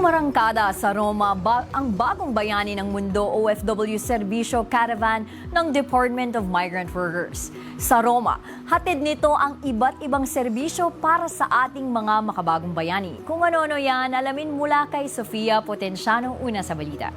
Umarangkada sa Roma ba- ang bagong bayani ng mundo OFW Serbisyo Caravan ng Department of Migrant Workers. Sa Roma, hatid nito ang iba't ibang serbisyo para sa ating mga makabagong bayani. Kung ano-ano yan, alamin mula kay Sofia Potensiano una sa balita.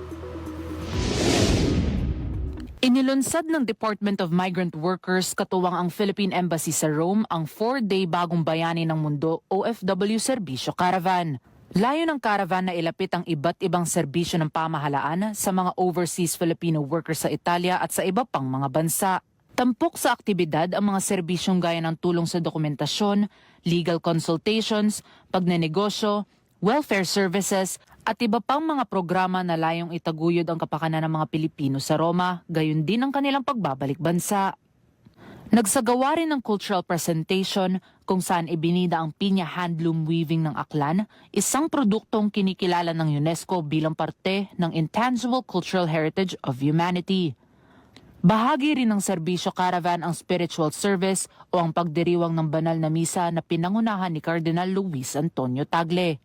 Inilunsad ng Department of Migrant Workers katuwang ang Philippine Embassy sa Rome ang 4-day bagong bayani ng mundo OFW Serbisyo Caravan. Layo ng caravan na ilapit ang iba't ibang serbisyo ng pamahalaan sa mga overseas Filipino workers sa Italia at sa iba pang mga bansa. Tampok sa aktibidad ang mga serbisyong gaya ng tulong sa dokumentasyon, legal consultations, pagnenegosyo, welfare services, at iba pang mga programa na layong itaguyod ang kapakanan ng mga Pilipino sa Roma, gayon din ang kanilang pagbabalik bansa. Nagsagawa rin ng cultural presentation kung saan ibinida ang pinya handloom weaving ng Aklan, isang produktong kinikilala ng UNESCO bilang parte ng Intangible Cultural Heritage of Humanity. Bahagi rin ng serbisyo caravan ang spiritual service o ang pagdiriwang ng banal na misa na pinangunahan ni Cardinal Luis Antonio Tagle.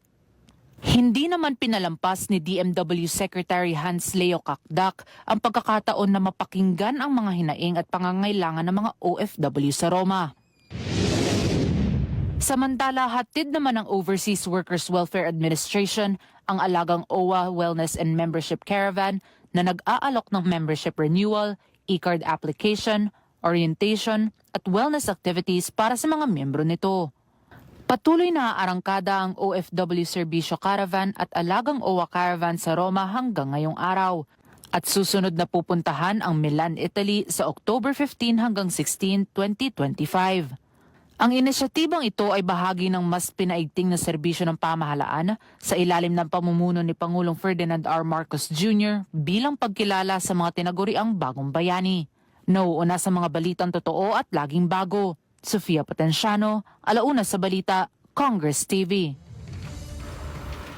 Hindi naman pinalampas ni DMW Secretary Hans Leo Kakdak ang pagkakataon na mapakinggan ang mga hinaing at pangangailangan ng mga OFW sa Roma. Samantala, hatid naman ng Overseas Workers Welfare Administration ang alagang OWA Wellness and Membership Caravan na nag-aalok ng membership renewal, e-card application, orientation at wellness activities para sa mga miyembro nito. Patuloy na aarangkada ang OFW Serbisyo Caravan at Alagang OWA Caravan sa Roma hanggang ngayong araw. At susunod na pupuntahan ang Milan, Italy sa October 15 hanggang 16, 2025. Ang inisyatibang ito ay bahagi ng mas pinaigting na serbisyo ng pamahalaan sa ilalim ng pamumuno ni Pangulong Ferdinand R. Marcos Jr. bilang pagkilala sa mga tinaguriang bagong bayani. Nauuna sa mga balitang totoo at laging bago. Sofia Potensiano, Alauna sa Balita, Congress TV.